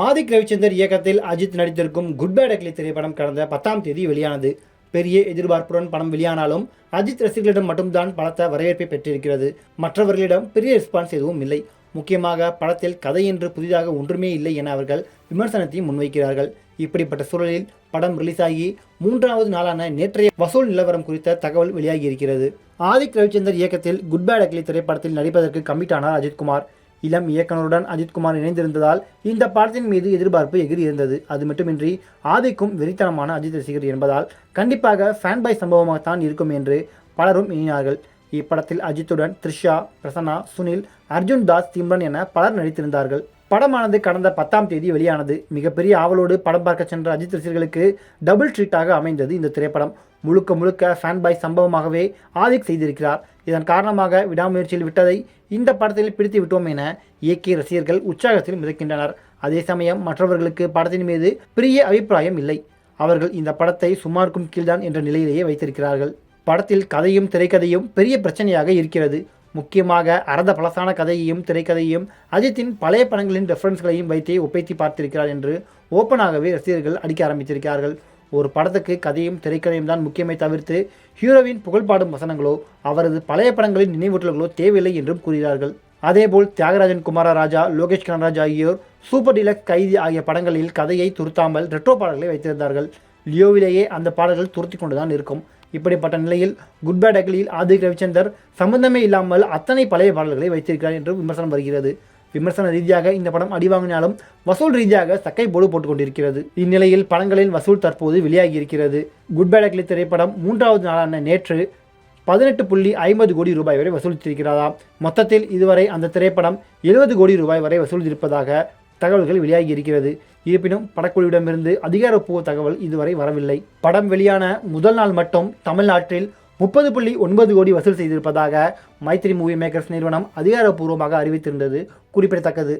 ஆதிக் ரவிச்சந்தர் இயக்கத்தில் அஜித் நடித்திருக்கும் good bad ugly திரைப்படம் கடந்த பத்தாம் தேதி வெளியானது. பெரிய எதிர்பார்ப்புடன் படம் வெளியானாலும் அஜித் ரசிகர்களிடம் மட்டும்தான் பலத்த வரவேற்பை பெற்றிருக்கிறது. மற்றவர்களிடம் பெரிய ரெஸ்பான்ஸ் எதுவும் இல்லை. முக்கியமாக படத்தில் கதை என்று புதிதாக ஒன்றுமே இல்லை என அவர்கள் விமர்சனத்தையும் முன்வைக்கிறார்கள். இப்படிப்பட்ட சூழலில் படம் ரிலீஸ் ஆகி மூன்றாவது நாளான நேற்றைய வசூல் நிலவரம் குறித்த தகவல் வெளியாகி இருக்கிறது. ஆதிக் ரவிச்சந்தர் இயக்கத்தில் குட் பேட் அக்லி திரைப்படத்தில் நடிப்பதற்கு கமிட்டானார் அஜித்குமார் இளம் இயக்குனருடன் அஜித்குமார் இணைந்திருந்ததால் இந்த படத்தின் மீது எதிர்பார்ப்பு எகிரி இருந்தது அது மட்டுமின்றி ஆதிக்கும் வெறித்தனமான அஜித் ரசிகர் என்பதால் கண்டிப்பாக ஃபேன் பாய் சம்பவமாகத்தான் இருக்கும் என்று பலரும் எண்ணினார்கள். இப்படத்தில் அஜித்துடன் த்ரிஷா பிரசன்னா சுனில் அர்ஜுன் தாஸ் சிம்ரன் என பலர் நடித்திருந்தார்கள். படமானது கடந்த பத்தாம் தேதி வெளியானது. மிகப்பெரிய ஆவலோடு படம் பார்க்க சென்ற அஜித் ரசிகர்களுக்கு டபுள் ட்ரீட்டாக அமைந்தது இந்த திரைப்படம். முழுக்க முழுக்க ஃபேன் பாய் சம்பவமாகவே ஆதிக் செய்திருக்கிறார். இதன் காரணமாக விடாமுயற்சியில் விட்டதை இந்த படத்தில் பிடித்து விட்டோம் என இயக்கிய ரசிகர்கள் உற்சாகத்தில் மிதக்கின்றனர். அதே சமயம் மற்றவர்களுக்கு படத்தின் மீது பெரிய அபிப்பிராயம் இல்லை. அவர்கள் இந்த படத்தை சுமாருக்கும் கீழ்தான் என்ற நிலையிலேயே வைத்திருக்கிறார்கள். படத்தில் கதையும் திரைக்கதையும் பெரிய பிரச்சனையாக இருக்கிறது. முக்கியமாக அறத பழசான கதையையும் திரைக்கதையும் அஜித்தின் பழைய படங்களின் ரெஃபரன்ஸ்களையும் வைத்தே ஒப்பைத்தி பார்த்திருக்கிறார் என்று ஓப்பனாகவே ரசிகர்கள் அடிக்க ஆரம்பித்திருக்கிறார்கள். ஒரு படத்துக்கு கதையும் திரைக்கதையும் தான் முக்கியமே தவிர்த்து ஹீரோவின் புகழ்பாடும் வசனங்களோ அவரது பழைய படங்களின் நினைவூட்டல்களோ தேவையில்லை என்றும் கூறுகிறார்கள். அதேபோல் தியாகராஜன் குமாரராஜா லோகேஷ் கனராஜ் ஆகியோர் சூப்பர் டீலக்ஸ் கைதி ஆகிய படங்களில் கதையை துருத்தாமல் ரெட்ரோ பாடல்களை வைத்திருந்தார்கள். லியோவிலேயே அந்த பாடல்கள் துருத்தி கொண்டுதான் இருக்கும். இப்படிப்பட்ட நிலையில் good bad ugly Adhik Ravichandar சம்பந்தமே இல்லாமல் அத்தனை பழைய பாடல்களை வைத்திருக்கிறார் என்று விமர்சனம் வருகிறது. விமர்சன ரீதியாக இந்த படம் அடிவாங்கினாலும் வசூல் ரீதியாக சக்கை போடு போட்டுக் கொண்டிருக்கிறது. இந்நிலையில் படங்களின் வசூல் தற்போது வெளியாகி இருக்கிறது. குட் பேட் அகிலி திரைப்படம் மூன்றாவது நாளான நேற்று பதினெட்டு புள்ளி ஐம்பது கோடி ரூபாய் வரை வசூலித்திருக்கிறதா? மொத்தத்தில் இதுவரை அந்த திரைப்படம் எழுபது கோடி ரூபாய் வரை வசூலித்திருப்பதாக தகவல்கள் வெளியாகி இருக்கிறது. இருப்பினும் படக்குழுவிடமிருந்து அதிகாரப்பூர்வ தகவல் இதுவரை வரவில்லை. படம் வெளியான முதல் நாள் மட்டும் தமிழ்நாட்டில் முப்பது புள்ளி ஒன்பது கோடி வசூல் செய்திருப்பதாக மைத்ரி மூவி மேக்கர்ஸ் நிறுவனம் அதிகாரப்பூர்வமாக அறிவித்திருந்தது குறிப்பிடத்தக்கது.